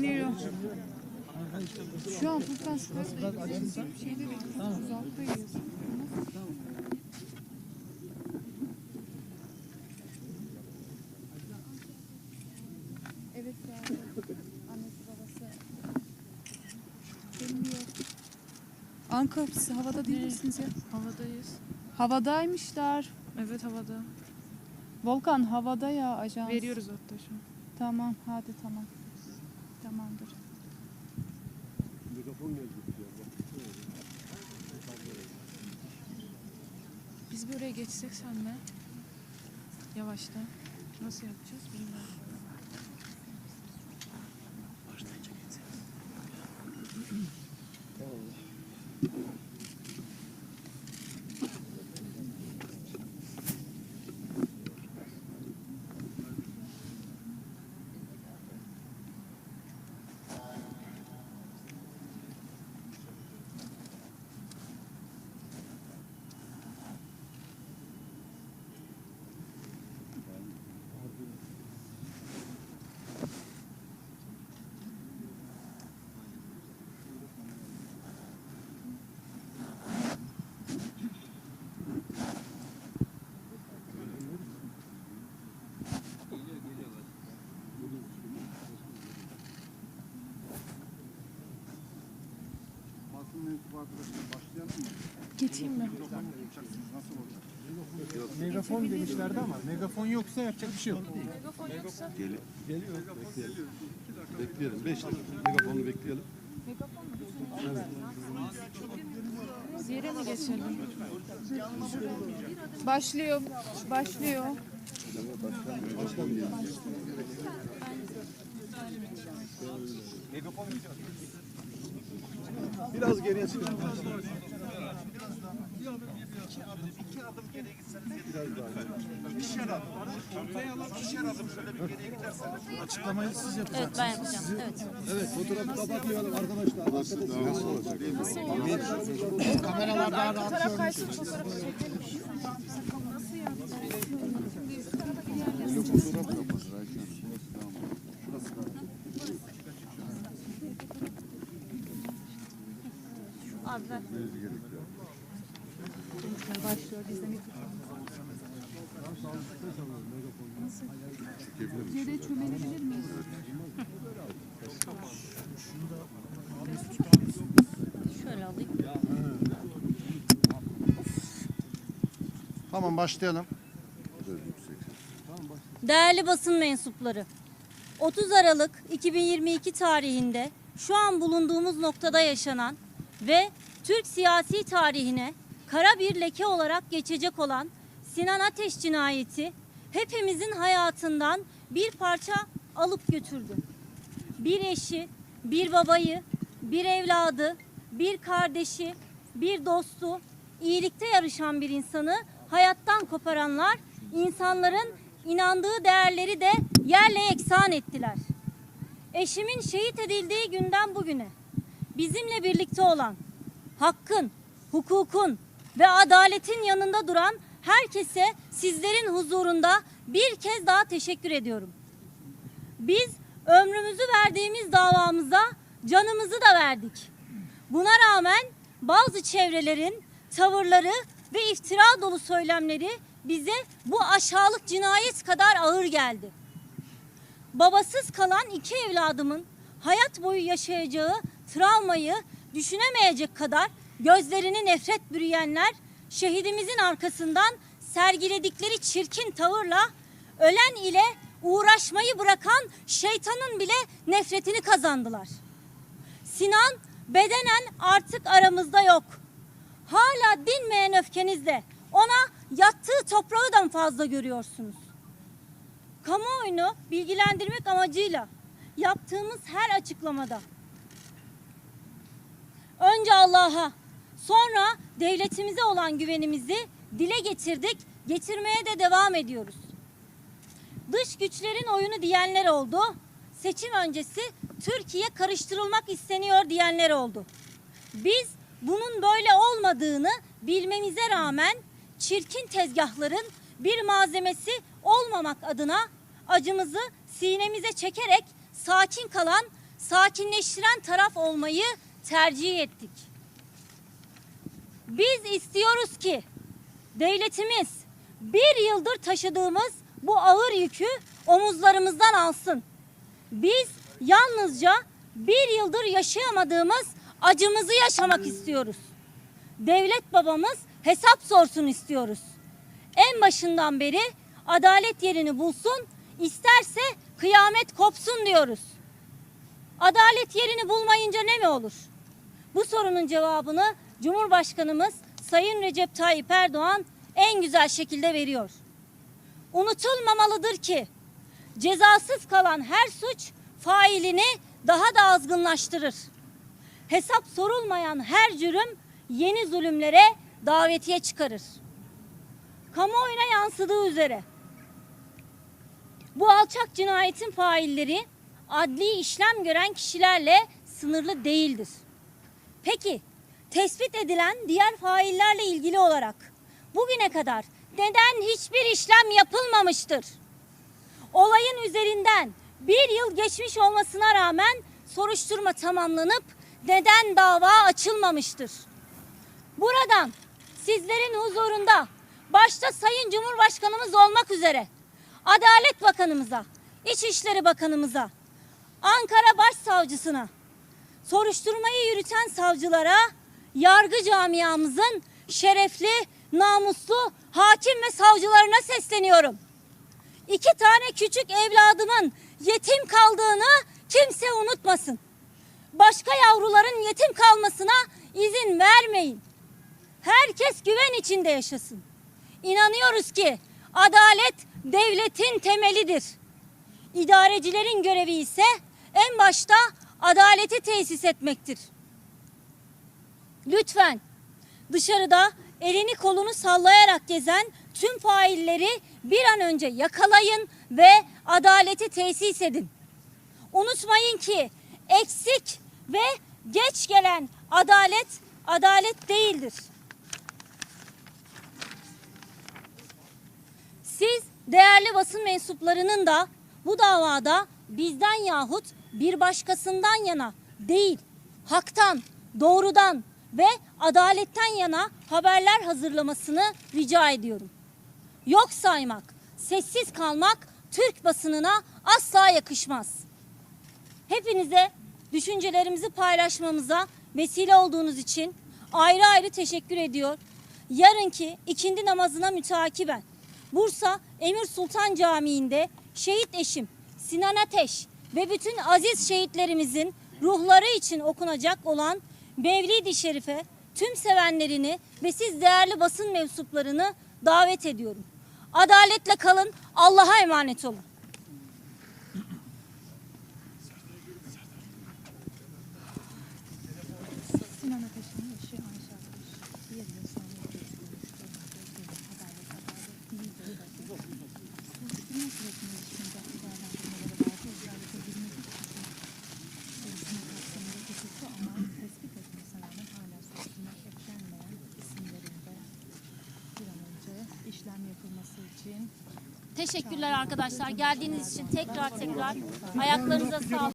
geliyor. Şu an Furkan şurada şeyde bekliyoruz. Uzaktayız. Evet ya. Annesi babası. Anka siz havada değil misiniz ya? Havadayız. Havadaymışlar. Evet havada. Volkan havada ya ajans. Veriyoruz hatta şu an. Tamam hadi tamam. Tamamdır. Biz bir oraya geçsek senle. Yavaştan. Nasıl yapacağız bilmiyorum. Basın Geçeyim mi? Megafon demişlerdi ama megafon yoksa yapacak bir şey yok. Geliyor. Bekleyelim. Bekleyelim. 5 dakika. Megafonu bekleyelim. Biz yere mi geçelim? Başlıyor. Başlıyor. Biraz geriye çıkın. Açıklamayı siz. Evet ben yapacağım. Evet. Evet fotoğrafı kapatmayalım arkadaşlar. Nasıl olacak? Kameralar daha rahat görünsün. Abi ver. Yere çömelebilir miyiz? Şöyle alayım. Tamam başlayalım. Değerli basın mensupları. 30 Aralık 2022 tarihinde şu an bulunduğumuz noktada yaşanan ve Türk siyasi tarihine kara bir leke olarak geçecek olan Sinan Ateş cinayeti hepimizin hayatından bir parça alıp götürdü. Bir eşi, bir babayı, bir evladı, bir kardeşi, bir dostu, iyilikte yarışan bir insanı hayattan koparanlar insanların inandığı değerleri de yerle eksan ettiler. Eşimin şehit edildiği günden bugüne bizimle birlikte olan, hakkın, hukukun ve adaletin yanında duran herkese sizlerin huzurunda bir kez daha teşekkür ediyorum. Biz ömrümüzü verdiğimiz davamıza canımızı da verdik. Buna rağmen bazı çevrelerin tavırları ve iftira dolu söylemleri bize bu aşağılık cinayet kadar ağır geldi. Babasız kalan iki evladımın hayat boyu yaşayacağı travmayı düşünemeyecek kadar gözlerini nefret bürüyenler şehidimizin arkasından sergiledikleri çirkin tavırla ölen ile uğraşmayı bırakan şeytanın bile nefretini kazandılar. Sinan bedenen artık aramızda yok. Hala dinmeyen öfkenizle ona yattığı toprağıdan fazla görüyorsunuz. Kamuoyunu bilgilendirmek amacıyla yaptığımız her açıklamada önce Allah'a sonra devletimize olan güvenimizi dile getirdik, getirmeye de devam ediyoruz. Dış güçlerin oyunu diyenler oldu. Seçim öncesi Türkiye karıştırılmak isteniyor diyenler oldu. Biz bunun böyle olmadığını bilmemize rağmen çirkin tezgahların bir malzemesi olmamak adına acımızı sinemize çekerek sakin kalan sakinleştiren taraf olmayı tercih ettik. Biz istiyoruz ki devletimiz bir yıldır taşıdığımız bu ağır yükü omuzlarımızdan alsın. Biz yalnızca bir yıldır yaşayamadığımız acımızı yaşamak istiyoruz. Devlet babamız hesap sorsun istiyoruz. En başından beri adalet yerini bulsun, isterse kıyamet kopsun diyoruz. Adalet yerini bulmayınca ne mi olur? Bu sorunun cevabını Cumhurbaşkanımız Sayın Recep Tayyip Erdoğan en güzel şekilde veriyor. Unutulmamalıdır ki cezasız kalan her suç failini daha da azgınlaştırır. Hesap sorulmayan her cürüm yeni zulümlere davetiye çıkarır. Kamuoyuna yansıdığı üzere bu alçak cinayetin failleri adli işlem gören kişilerle sınırlı değildir. Peki tespit edilen diğer faillerle ilgili olarak bugüne kadar neden hiçbir işlem yapılmamıştır? Olayın üzerinden bir yıl geçmiş olmasına rağmen soruşturma tamamlanıp neden dava açılmamıştır? Buradan sizlerin huzurunda başta Sayın Cumhurbaşkanımız olmak üzere Adalet Bakanımıza, İçişleri Bakanımıza, Ankara Başsavcısına, soruşturmayı yürüten savcılara, yargı camiamızın şerefli, namuslu hakim ve savcılarına sesleniyorum. İki tane küçük evladımın yetim kaldığını kimse unutmasın. Başka yavruların yetim kalmasına izin vermeyin. Herkes güven içinde yaşasın. İnanıyoruz ki adalet devletin temelidir. İdarecilerin görevi ise en başta adaleti tesis etmektir. Lütfen dışarıda elini kolunu sallayarak gezen tüm failleri bir an önce yakalayın ve adaleti tesis edin. Unutmayın ki eksik ve geç gelen adalet adalet değildir. Siz değerli basın mensuplarının da bu davada bizden yahut bir başkasından yana değil, haktan, doğrudan ve adaletten yana haberler hazırlamasını rica ediyorum. Yok saymak, sessiz kalmak Türk basınına asla yakışmaz. Hepinize düşüncelerimizi paylaşmamıza vesile olduğunuz için ayrı ayrı teşekkür ediyor. Yarınki ikindi namazına mütakiben Bursa Emir Sultan Camii'nde şehit eşim Sinan Ateş ve bütün aziz şehitlerimizin ruhları için okunacak olan Mevlid-i Şerif'e tüm sevenlerini ve siz değerli basın mensuplarını davet ediyorum. Adaletle kalın, Allah'a emanet olun. Sinan Ateş'in eşi Ayşe Ateş. Bir yıl sonra görüşmüştü. Adalet, adalet değil de Soruşturma sürecine ilişkin değerlendirmeleri vardı. Özellikle 20 kişinin soruşturma kapsamında tutuklu ama tespit etmesine rağmen hala soruşturma eklenmeyen isimlerin de bir an önce işlem yapılması için Teşekkürler arkadaşlar. Geldiğiniz için tekrar tekrar ayaklarınıza sağlık.